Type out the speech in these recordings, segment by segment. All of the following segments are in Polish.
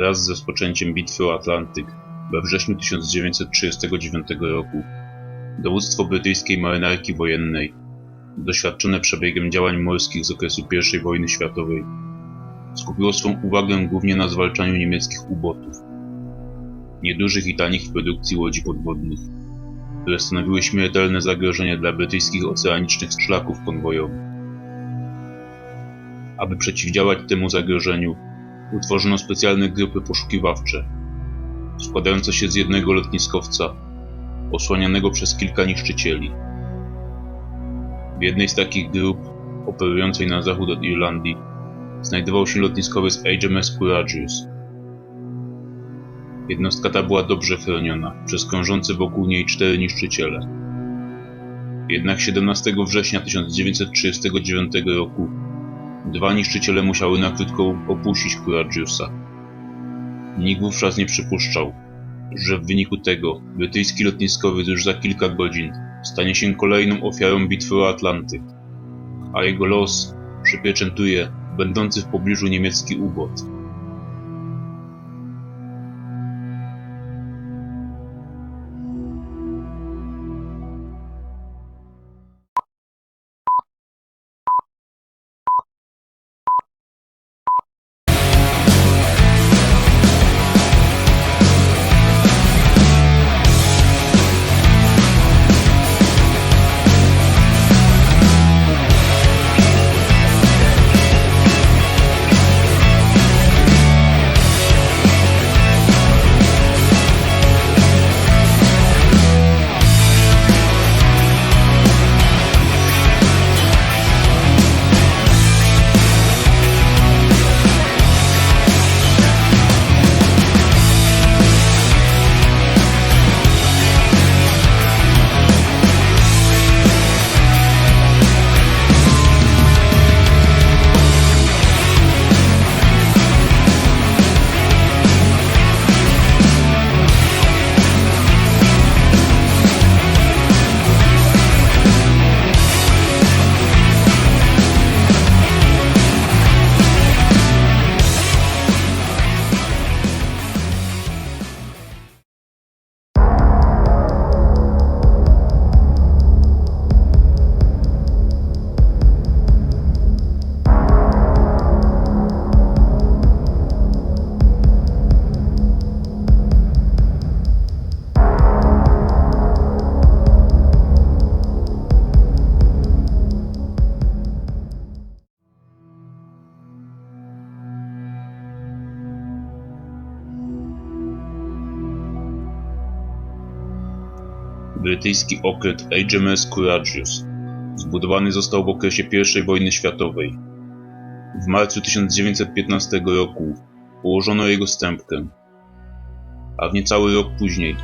Wraz z rozpoczęciem bitwy o Atlantyk we wrześniu 1939 roku dowództwo brytyjskiej marynarki wojennej, doświadczone przebiegiem działań morskich z okresu I wojny światowej, skupiło swą uwagę głównie na zwalczaniu niemieckich ubotów, niedużych i tanich w produkcji łodzi podwodnych, które stanowiły śmiertelne zagrożenie dla brytyjskich oceanicznych szlaków konwojowych. Aby przeciwdziałać temu zagrożeniu, utworzono specjalne grupy poszukiwawcze, składające się z jednego lotniskowca, osłanianego przez kilka niszczycieli. W jednej z takich grup, operującej na zachód od Irlandii, znajdował się lotniskowiec HMS Courageous. Jednostka ta była dobrze chroniona przez krążące wokół niej cztery niszczyciele. Jednak 17 września 1939 roku dwa niszczyciele musiały na krótko opuścić Courageousa. Nikt wówczas nie przypuszczał, że w wyniku tego brytyjski lotniskowiec już za kilka godzin stanie się kolejną ofiarą bitwy o Atlantyk, a jego los przypieczętuje będący w pobliżu niemiecki ubot. Brytyjski okręt HMS Courageous zbudowany został w okresie I wojny światowej. W marcu 1915 roku położono jego stępkę, a w niecały rok później,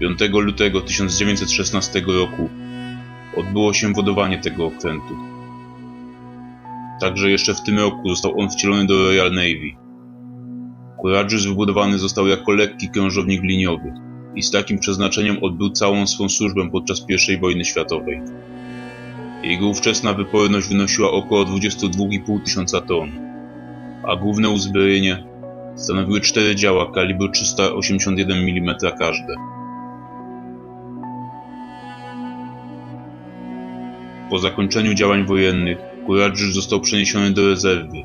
5 lutego 1916 roku, odbyło się wodowanie tego okrętu. Także jeszcze w tym roku został on wcielony do Royal Navy. Courageous wybudowany został jako lekki krążownik liniowy i z takim przeznaczeniem odbył całą swą służbę podczas I wojny światowej. Jego ówczesna wyporność wynosiła około 22,5 tysiąca ton, a główne uzbrojenie stanowiły cztery działa kalibru 381 mm każde. Po zakończeniu działań wojennych Courageous został przeniesiony do rezerwy.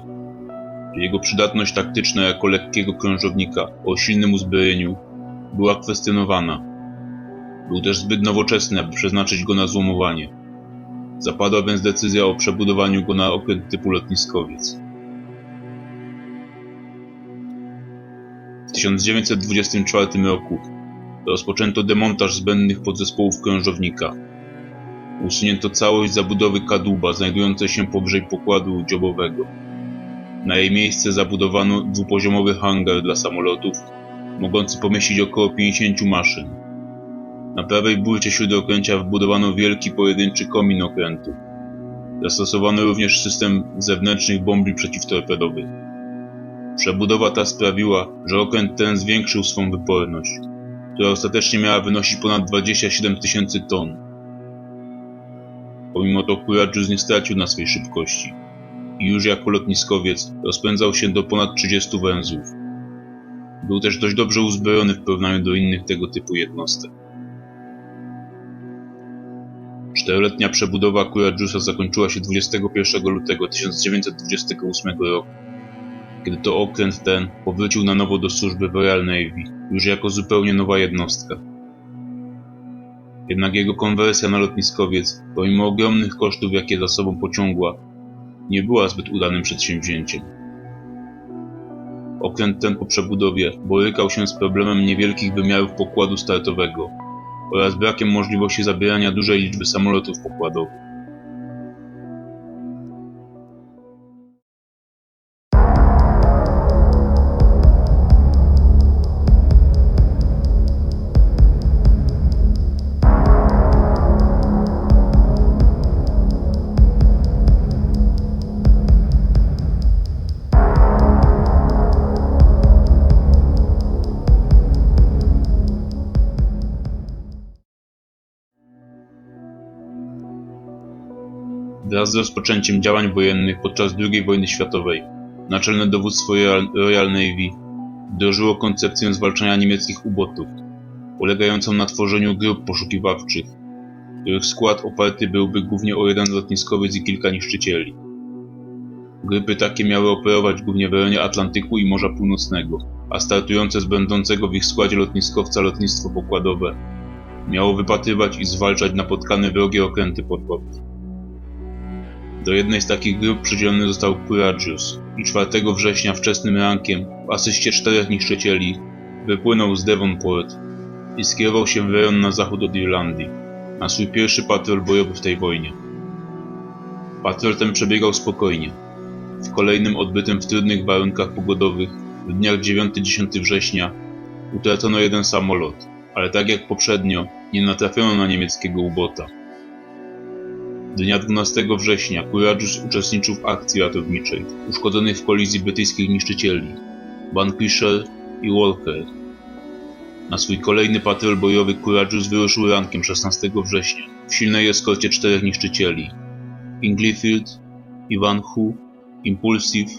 Jego przydatność taktyczna jako lekkiego krążownika o silnym uzbrojeniu była kwestionowana. Był też zbyt nowoczesny, aby przeznaczyć go na złomowanie. Zapadła więc decyzja o przebudowaniu go na okręt typu lotniskowiec. W 1924 roku rozpoczęto demontaż zbędnych podzespołów krążownika. Usunięto całość zabudowy kadłuba znajdującej się powyżej pokładu dziobowego. Na jej miejsce zabudowano dwupoziomowy hangar dla samolotów mogący pomieścić około 50 maszyn. Na prawej burcie śródokręcia wbudowano wielki pojedynczy komin okrętu. Zastosowano również system zewnętrznych bombi przeciwtorpedowych. Przebudowa ta sprawiła, że okręt ten zwiększył swą wyporność, która ostatecznie miała wynosić ponad 27 tysięcy ton. Pomimo to Courageous nie stracił na swej szybkości i już jako lotniskowiec rozpędzał się do ponad 30 węzłów. Był też dość dobrze uzbrojony w porównaniu do innych tego typu jednostek. Czteroletnia przebudowa Courageousa zakończyła się 21 lutego 1928 roku, kiedy to okręt ten powrócił na nowo do służby w Royal Navy, już jako zupełnie nowa jednostka. Jednak jego konwersja na lotniskowiec, pomimo ogromnych kosztów, jakie za sobą pociągła, nie była zbyt udanym przedsięwzięciem. Okręt ten po przebudowie borykał się z problemem niewielkich wymiarów pokładu startowego oraz brakiem możliwości zabierania dużej liczby samolotów pokładowych. Wraz z rozpoczęciem działań wojennych podczas II wojny światowej, Naczelne Dowództwo Royal, Navy wdrożyło koncepcję zwalczania niemieckich ubotów, polegającą na tworzeniu grup poszukiwawczych, których skład oparty byłby głównie o jeden lotniskowiec i kilka niszczycieli. Grupy takie miały operować głównie w rejonie Atlantyku i Morza Północnego, a startujące z będącego w ich składzie lotniskowca lotnictwo pokładowe miało wypatrywać i zwalczać napotkane wrogie okręty podwodne. Do jednej z takich grup przydzielony został Courageous i 4 września wczesnym rankiem w asyście czterech niszczycieli wypłynął z Devonport i skierował się w rejon na zachód od Irlandii, na swój pierwszy patrol bojowy w tej wojnie. Patrol ten przebiegał spokojnie. W kolejnym odbytym w trudnych warunkach pogodowych w dniach 9-10 września utracono jeden samolot, ale tak jak poprzednio nie natrafiono na niemieckiego ubota. Dnia 12 września Courageous uczestniczył w akcji ratowniczej, uszkodzonych w kolizji brytyjskich niszczycieli Vanquisher i Walker. Na swój kolejny patrol bojowy Courageous wyruszył rankiem 16 września w silnej eskorcie czterech niszczycieli Inglefield, Ivanhoe, Impulsive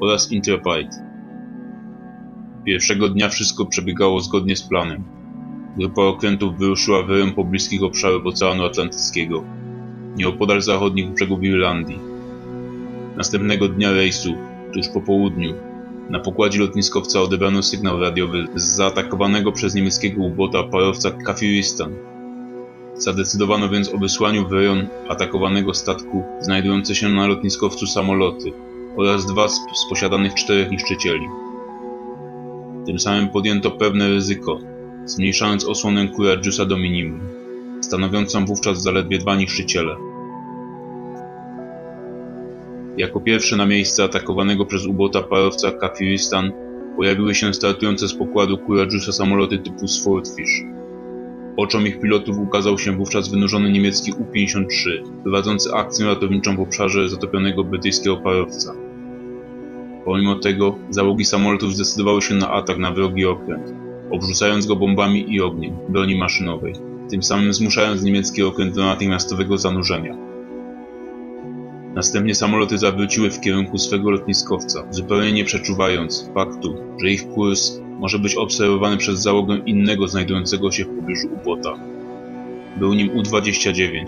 oraz Intrepid. Pierwszego dnia wszystko przebiegało zgodnie z planem. Grupa okrętów wyruszyła w rejon pobliskich obszarów Oceanu Atlantyckiego nieopodal zachodnich brzegów Irlandii. Następnego dnia rejsu, tuż po południu, na pokładzie lotniskowca odebrano sygnał radiowy z zaatakowanego przez niemieckiego ubota parowca Kafiristan. Zadecydowano więc o wysłaniu w rejon atakowanego statku znajdujące się na lotniskowcu samoloty oraz dwa z, z posiadanych czterech niszczycieli. Tym samym podjęto pewne ryzyko, zmniejszając osłonę Courageousa do minimum stanowiącą wówczas zaledwie dwa niszczyciele. Jako pierwsze na miejsce atakowanego przez ubota parowca Kafiristan pojawiły się startujące z pokładu Courageousa samoloty typu Swordfish. Oczom ich pilotów ukazał się wówczas wynurzony niemiecki U-53, prowadzący akcję ratowniczą w obszarze zatopionego brytyjskiego parowca. Pomimo tego, załogi samolotów zdecydowały się na atak na wrogi okręt, obrzucając go bombami i ogniem broni maszynowej tym samym zmuszając niemiecki okręt do natychmiastowego zanurzenia. Następnie samoloty zawróciły w kierunku swego lotniskowca, zupełnie nie przeczuwając faktu, że ich kurs może być obserwowany przez załogę innego znajdującego się w pobliżu ubota. Był nim U-29,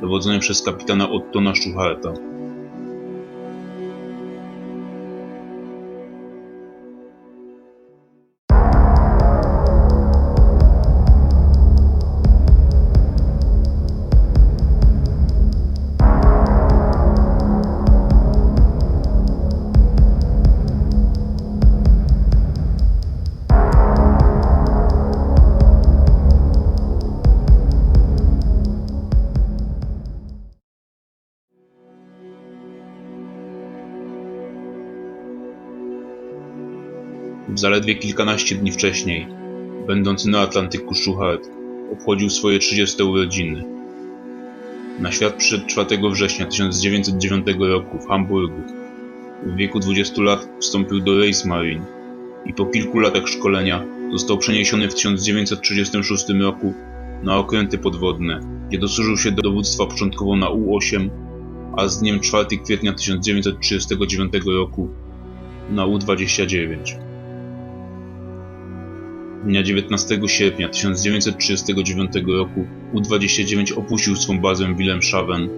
dowodzony przez kapitana Ottona Schucharta. Zaledwie kilkanaście dni wcześniej, będący na Atlantyku Schuchard, obchodził swoje 30 urodziny. Na świat przyszedł 4 września 1909 roku w Hamburgu. W wieku 20 lat wstąpił do Reichsmarine i po kilku latach szkolenia został przeniesiony w 1936 roku na okręty podwodne, gdzie dosłużył się do dowództwa początkowo na U-8, a z dniem 4 kwietnia 1939 roku na U-29. Dnia 19 sierpnia 1939 roku U-29 opuścił swą bazę Wilhelmshaven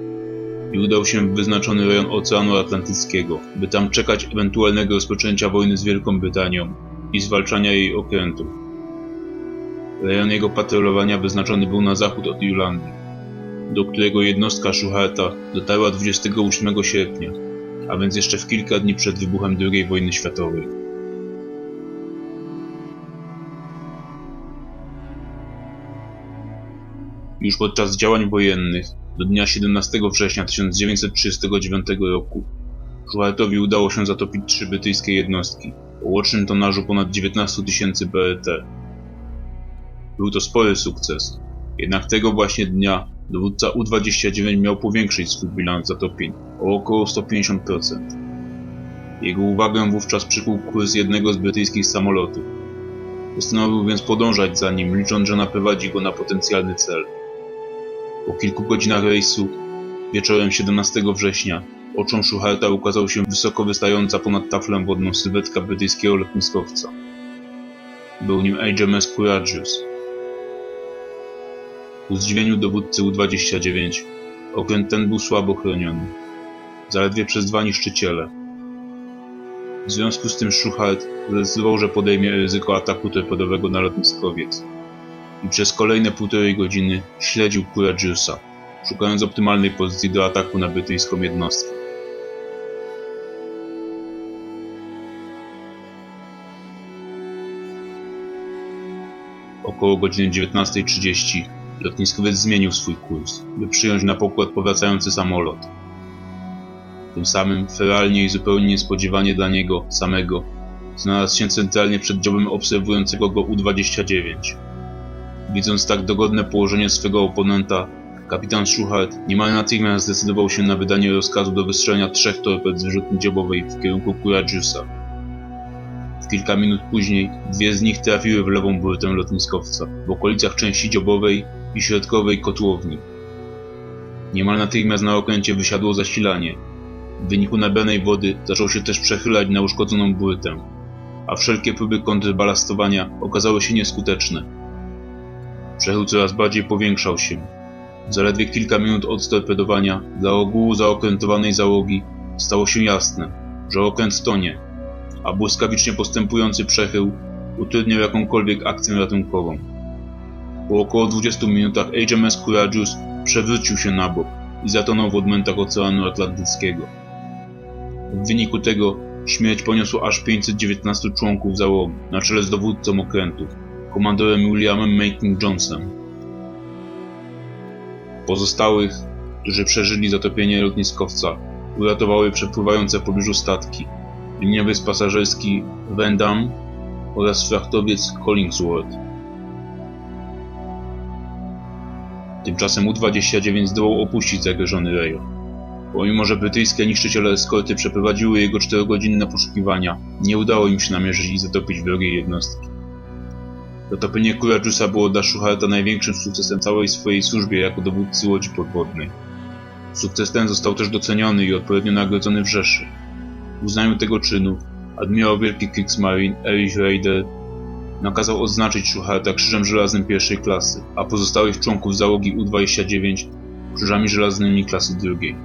i udał się w wyznaczony rejon Oceanu Atlantyckiego, by tam czekać ewentualnego rozpoczęcia wojny z Wielką Brytanią i zwalczania jej okrętów. Rejon jego patrolowania wyznaczony był na zachód od Irlandii, do którego jednostka Schuharta dotarła 28 sierpnia, a więc jeszcze w kilka dni przed wybuchem II wojny światowej. Już podczas działań wojennych do dnia 17 września 1939 roku Schuhartowi udało się zatopić trzy brytyjskie jednostki o łącznym tonażu ponad 19 tysięcy BRT. Był to spory sukces, jednak tego właśnie dnia dowódca U-29 miał powiększyć swój bilans zatopień o około 150%. Jego uwagę wówczas przykuł kurs jednego z brytyjskich samolotów. Postanowił więc podążać za nim, licząc, że naprowadzi go na potencjalny cel. Po kilku godzinach rejsu, wieczorem 17 września, oczom Schuharta ukazał się wysoko wystająca ponad taflę wodną sylwetka brytyjskiego lotniskowca. Był nim HMS Courageous. Ku zdziwieniu dowódcy U-29, okręt ten był słabo chroniony. Zaledwie przez dwa niszczyciele. W związku z tym Schuchart zdecydował, że podejmie ryzyko ataku torpedowego na lotniskowiec i przez kolejne półtorej godziny śledził Courageusa, szukając optymalnej pozycji do ataku na brytyjską jednostkę. Około godziny 19.30 lotniskowiec zmienił swój kurs, by przyjąć na pokład powracający samolot. Tym samym, feralnie i zupełnie niespodziewanie dla niego samego, znalazł się centralnie przed dziobem obserwującego go U-29. Widząc tak dogodne położenie swego oponenta, kapitan Schuchart niemal natychmiast zdecydował się na wydanie rozkazu do wystrzelenia trzech torped z wyrzutni dziobowej w kierunku Courageousa. W kilka minut później dwie z nich trafiły w lewą burtę lotniskowca, w okolicach części dziobowej i środkowej kotłowni. Niemal natychmiast na okręcie wysiadło zasilanie. W wyniku nabranej wody zaczął się też przechylać na uszkodzoną burtę, a wszelkie próby kontrbalastowania okazały się nieskuteczne. Przechył coraz bardziej powiększał się. Zaledwie kilka minut od storpedowania dla ogółu zaokrętowanej załogi stało się jasne, że okręt tonie, a błyskawicznie postępujący przechył utrudniał jakąkolwiek akcję ratunkową. Po około 20 minutach HMS Courageous przewrócił się na bok i zatonął w odmętach Oceanu Atlantyckiego. W wyniku tego śmierć poniosło aż 519 członków załogi, na czele z dowódcą okrętu, komandorem Williamem Macon Johnsonem. Pozostałych, którzy przeżyli zatopienie lotniskowca, uratowały przepływające w pobliżu statki, liniowiec pasażerski Vendam oraz frachtowiec Collingsworth. Tymczasem U-29 zdołał opuścić zagrożony rejon. Pomimo, że brytyjskie niszczyciele eskorty przeprowadziły jego czterogodzinne poszukiwania, nie udało im się namierzyć i zatopić wrogiej jednostki. Zatopienie Courageousa było dla Schucharta największym sukcesem całej swojej służbie jako dowódcy łodzi podwodnej. Sukces ten został też doceniony i odpowiednio nagrodzony w Rzeszy. W uznaniu tego czynu admirał Wielki Kriegsmarine Erich Reider nakazał odznaczyć Schucharta krzyżem żelaznym pierwszej klasy, a pozostałych członków załogi U-29 krzyżami żelaznymi klasy drugiej.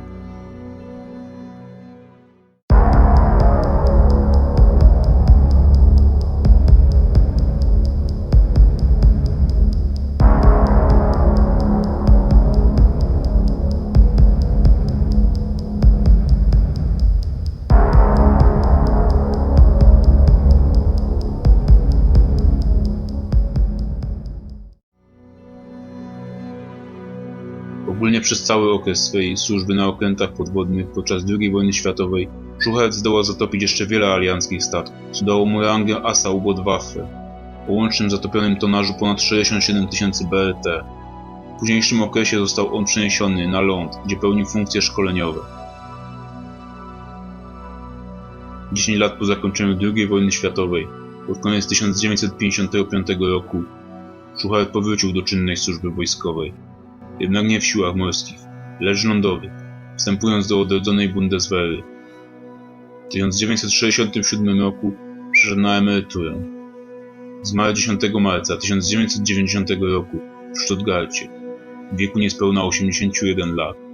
Przez cały okres swojej służby na okrętach podwodnych podczas II wojny światowej Schuchert zdołał zatopić jeszcze wiele alianckich statków, co dało mu rangę asa U-Boot-Waffe, o łącznym zatopionym tonażu ponad 67 tysięcy BRT. W późniejszym okresie został on przeniesiony na ląd, gdzie pełnił funkcje szkoleniowe. 10 lat po zakończeniu II wojny światowej, pod koniec 1955 roku, Schuchert powrócił do czynnej służby wojskowej jednak nie w siłach morskich, lecz lądowych, wstępując do odrodzonej Bundeswehry. W 1967 roku przeszedł na emeryturę. Zmarł 10 marca 1990 roku w Stuttgarcie w wieku niespełna 81 lat.